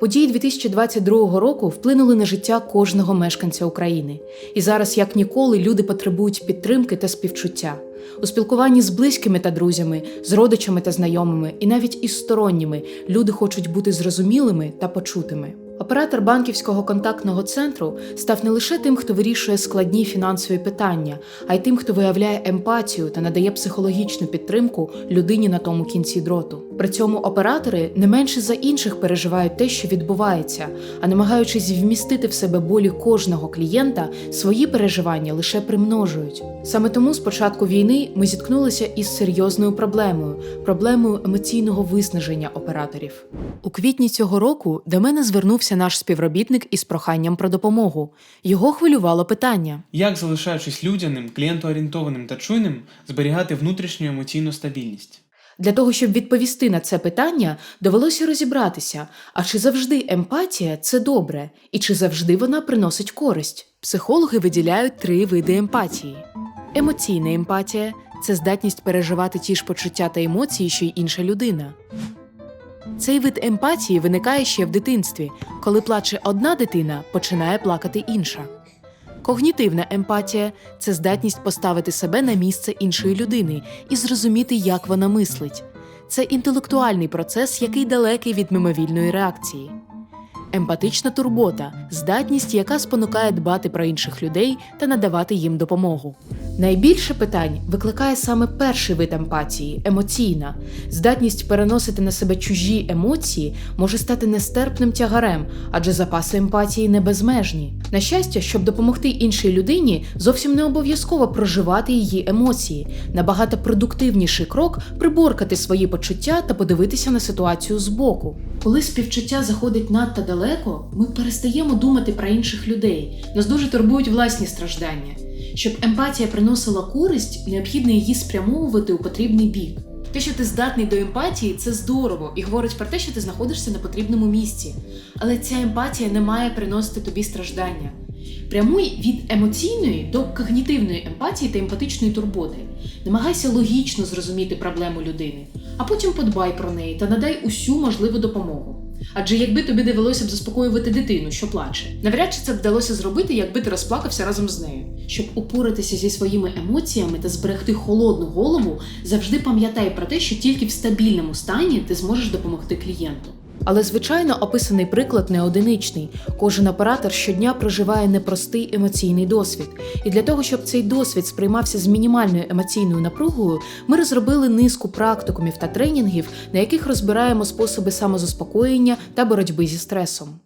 Події 2022 року вплинули на життя кожного мешканця України. І зараз, як ніколи, люди потребують підтримки та співчуття. У спілкуванні з близькими та друзями, з родичами та знайомими, і навіть із сторонніми люди хочуть бути зрозумілими та почутими. Оператор банківського контактного центру став не лише тим, хто вирішує складні фінансові питання, а й тим, хто виявляє емпатію та надає психологічну підтримку людині на тому кінці дроту. При цьому оператори не менше за інших переживають те, що відбувається, а намагаючись вмістити в себе болі кожного клієнта, свої переживання лише примножують. Саме тому з початку війни ми зіткнулися із серйозною проблемою проблемою емоційного виснаження операторів. У квітні цього року до мене звернувся наш співробітник із проханням про допомогу. Його хвилювало питання. Як, залишаючись людяним, клієнтоорієнтованим та чуйним, зберігати внутрішню емоційну стабільність? Для того, щоб відповісти на це питання, довелося розібратися, а чи завжди емпатія це добре, і чи завжди вона приносить користь. Психологи виділяють три види емпатії: емоційна емпатія це здатність переживати ті ж почуття та емоції, що й інша людина. Цей вид емпатії виникає ще в дитинстві. Коли плаче одна дитина, починає плакати інша. Когнітивна емпатія це здатність поставити себе на місце іншої людини і зрозуміти, як вона мислить. Це інтелектуальний процес, який далекий від мимовільної реакції. Емпатична турбота здатність, яка спонукає дбати про інших людей та надавати їм допомогу. Найбільше питань викликає саме перший вид емпатії емоційна. Здатність переносити на себе чужі емоції може стати нестерпним тягарем, адже запаси емпатії не безмежні. На щастя, щоб допомогти іншій людині, зовсім не обов'язково проживати її емоції. Набагато продуктивніший крок приборкати свої почуття та подивитися на ситуацію збоку. Коли співчуття заходить надто далеко, ми перестаємо думати про інших людей. Нас дуже турбують власні страждання. Щоб емпатія приносила користь, необхідно її спрямовувати у потрібний бік. Те, що ти здатний до емпатії, це здорово і говорить про те, що ти знаходишся на потрібному місці. Але ця емпатія не має приносити тобі страждання. Прямуй від емоційної до когнітивної емпатії та емпатичної турботи. Намагайся логічно зрозуміти проблему людини, а потім подбай про неї та надай усю можливу допомогу. Адже якби тобі довелося б заспокоювати дитину, що плаче, навряд чи це б вдалося зробити, якби ти розплакався разом з нею. Щоб упоратися зі своїми емоціями та зберегти холодну голову, завжди пам'ятай про те, що тільки в стабільному стані ти зможеш допомогти клієнту. Але, звичайно, описаний приклад не одиничний. Кожен оператор щодня проживає непростий емоційний досвід. І для того, щоб цей досвід сприймався з мінімальною емоційною напругою, ми розробили низку практикумів та тренінгів, на яких розбираємо способи самозаспокоєння та боротьби зі стресом.